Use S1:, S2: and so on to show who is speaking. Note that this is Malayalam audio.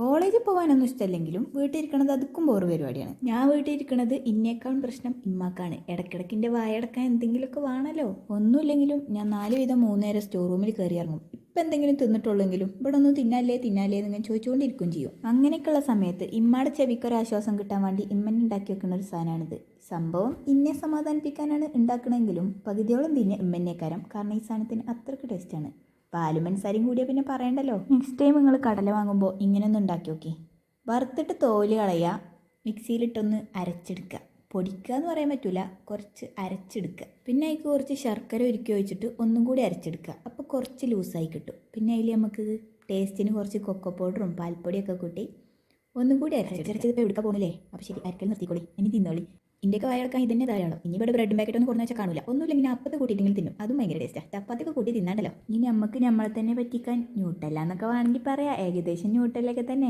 S1: കോളേജിൽ പോകാനൊന്നും ഇഷ്ടമല്ലെങ്കിലും വീട്ടിലിരിക്കണത് അതുക്കും ബോറ് പരിപാടിയാണ്. ഞാൻ വീട്ടിലിരിക്കണത് ഇന്നേക്കാളും പ്രശ്നം ഇമ്മാക്കാണ്. ഇടയ്ക്കിടയ്ക്ക് എന്റെ വായടക്കാൻ എന്തെങ്കിലുമൊക്കെ വേണമല്ലോ ഒന്നുമില്ലെങ്കിലും ഞാൻ നാല് വീതം മൂന്ന് നേരം സ്റ്റോർ റൂമിൽ കയറി ഇറങ്ങും. ഇപ്പം എന്തെങ്കിലും തിന്നിട്ടുള്ളെങ്കിലും ഇവിടെ ഒന്നും തിന്നാലേ തിന്നാലേ എന്നിങ്ങനെ ചോദിച്ചുകൊണ്ടിരിക്കുകയും ചെയ്യും. അങ്ങനെയൊക്കെയുള്ള സമയത്ത് ഇമ്മയുടെ ചെവിക്കൊരു ആശ്വാസം കിട്ടാൻ വേണ്ടി ഇമ്മൻ ഉണ്ടാക്കി വെക്കുന്ന ഒരു സാധനമാണിത് സംഭവം ഇന്നെ സമാധാനിപ്പിക്കാനാണ് ഉണ്ടാക്കണമെങ്കിലും പകുതിയോളം പിന്നെ ഇമ്മന്നേക്കാരം. കാരണം ഈ സാധനത്തിന് അത്രയ്ക്ക് ടേസ്റ്റാണ് പാലും പഞ്ചസാരയും കൂടിയാൽ പിന്നെ പറയണ്ടല്ലോ. നെക്സ്റ്റ് ടൈം നിങ്ങൾ കടല വാങ്ങുമ്പോൾ ഇങ്ങനെയൊന്നും ഉണ്ടാക്കി നോക്കി. വറുത്തിട്ട് തോൽ കളയുക മിക്സിയിലിട്ടൊന്ന് അരച്ചെടുക്കുക പൊടിക്കുക എന്ന് പറയാൻ പറ്റില്ല കുറച്ച് അരച്ചെടുക്കുക പിന്നെ അതിൽ കുറച്ച് ശർക്കര ഒരുക്കി ഒഴിച്ചിട്ട് ഒന്നും കൂടി അരച്ചെടുക്കുക അപ്പോൾ കുറച്ച് ലൂസായി കിട്ടും. പിന്നെ അതിൽ നമുക്ക് ടേസ്റ്റിന് കുറച്ച് കൊക്കോ പൗഡറും പാൽപ്പൊടിയൊക്കെ കൂട്ടി ഒന്നും കൂടി അരച്ചരച്ചത് ഇപ്പോൾ എടുക്കാൻ പോകുന്നില്ലേ അപ്പോൾ ശരി അരക്കൽ നിർത്തിക്കോളി. ഇനി തിന്നോളി. ഇന്ത്യയ്ക്ക് വയറക്കാൻ ഇതന്നെ ധാരാളം. ഇനി ഇവിടെ ബ്രെഡ് പാക്കറ്റ് ഒന്നും കൊടുന്നു വെച്ചാൽ കാണില്ല ഒന്നുമില്ലെങ്കിൽ അപ്പത്തെ കൂട്ടിയിട്ടെങ്കിൽ തിന്നും. അതും ഭയങ്കര ടേസ്റ്റാണ് ചപ്പാത്തിയൊക്കെ കൂട്ടി തിന്നാണ്ടല്ലോ. ഇനി നമുക്ക് നമ്മളെ തന്നെ പറ്റിക്കാൻ ന്യൂട്ടല്ല എന്നൊക്കെ വേണമെങ്കിൽ പറയാം. ഏകദേശം ന്യൂട്ടലൊക്കെ തന്നെ.